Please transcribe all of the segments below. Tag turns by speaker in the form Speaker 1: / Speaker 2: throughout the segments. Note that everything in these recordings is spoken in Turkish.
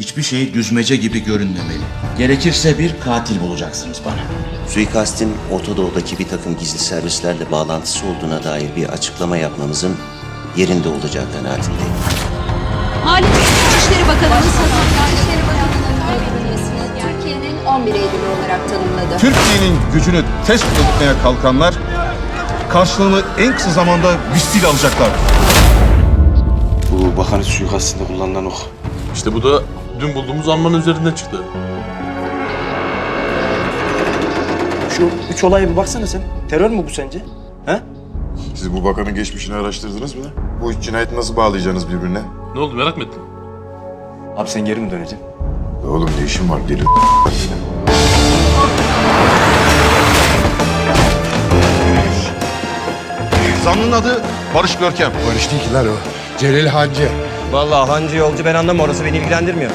Speaker 1: Hiçbir şey düzmece gibi görünmemeli. Gerekirse bir katil bulacaksınız bana.
Speaker 2: Suikastin Ortadoğu'daki bir takım gizli servislerle bağlantısı olduğuna dair bir açıklama yapmamızın yerinde olacağı kanaatindeyim.
Speaker 3: Aile İçişleri Bakanımız Hasan
Speaker 4: İçişleri Bakanlığı'nın üyesini Türkiye'nin 11 Eylül'ü olarak tanımladı.
Speaker 5: Türkiye'nin gücünü test etmeye kalkanlar karşılığını en kısa zamanda misliyle alacaklar.
Speaker 6: Bu bakanın suikastinde kullanılan ok.
Speaker 7: İşte bu da dün bulduğumuz armanın üzerinden çıktı.
Speaker 6: Şu üç olaya bir baksana sen. Terör mü bu sence? He?
Speaker 8: Siz bu bakanın geçmişini araştırdınız mı? Bu üç cinayeti nasıl bağlayacaksınız birbirine?
Speaker 7: Ne oldu merak mı ettin?
Speaker 6: Abi sen geri mi döneceksin?
Speaker 8: Oğlum ne işin var gelin.
Speaker 5: Zanlının adı Barış Görkem.
Speaker 9: Barış değil ki lan o. Celil Hancı.
Speaker 6: Vallahi hancı yolcu ben anlamam orası beni ilgilendirmiyor.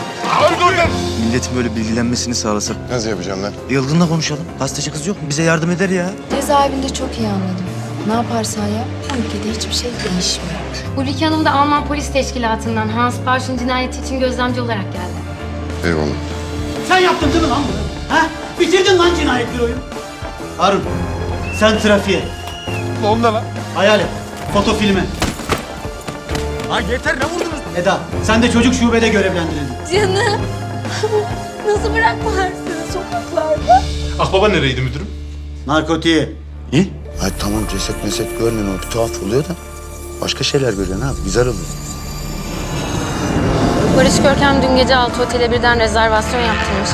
Speaker 2: Milletin böyle bilgilenmesini sağlasak.
Speaker 8: Nasıl yapacağım lan?
Speaker 2: Yılgın'la konuşalım. Gazeteci kız yok mu? Bize yardım eder ya.
Speaker 4: Cezaevinde çok iyi anladım. Ne yaparsan yap, bu ülkede hiçbir şey değişmiyor.
Speaker 10: Ulrike Hanım da Alman Polis Teşkilatı'ndan Hans Parş'ın cinayeti için gözlemci olarak geldi.
Speaker 8: Eyvallah.
Speaker 11: Sen yaptın değil mi lan bunu? Ha? Bitirdin lan cinayet büroyu. Harun, sen trafiğe.
Speaker 5: Oldu lan?
Speaker 11: Hayal et. Foto filmi.
Speaker 5: Lan yeter ne vurdunuz?
Speaker 11: Eda, sen de çocuk şubede görevlendirildin.
Speaker 4: Canım, nasıl bırakmalar seni sokaklarda?
Speaker 7: Akbaba nereydi müdürüm?
Speaker 11: Narkotiği.
Speaker 9: Ay tamam ceset meset görmüyorsun o bir tuhaf oluyor da. Başka şeyler görüyorsun abi güzel oluyor.
Speaker 10: Barış Görkem dün gece altı otele birden rezervasyon yaptırmış.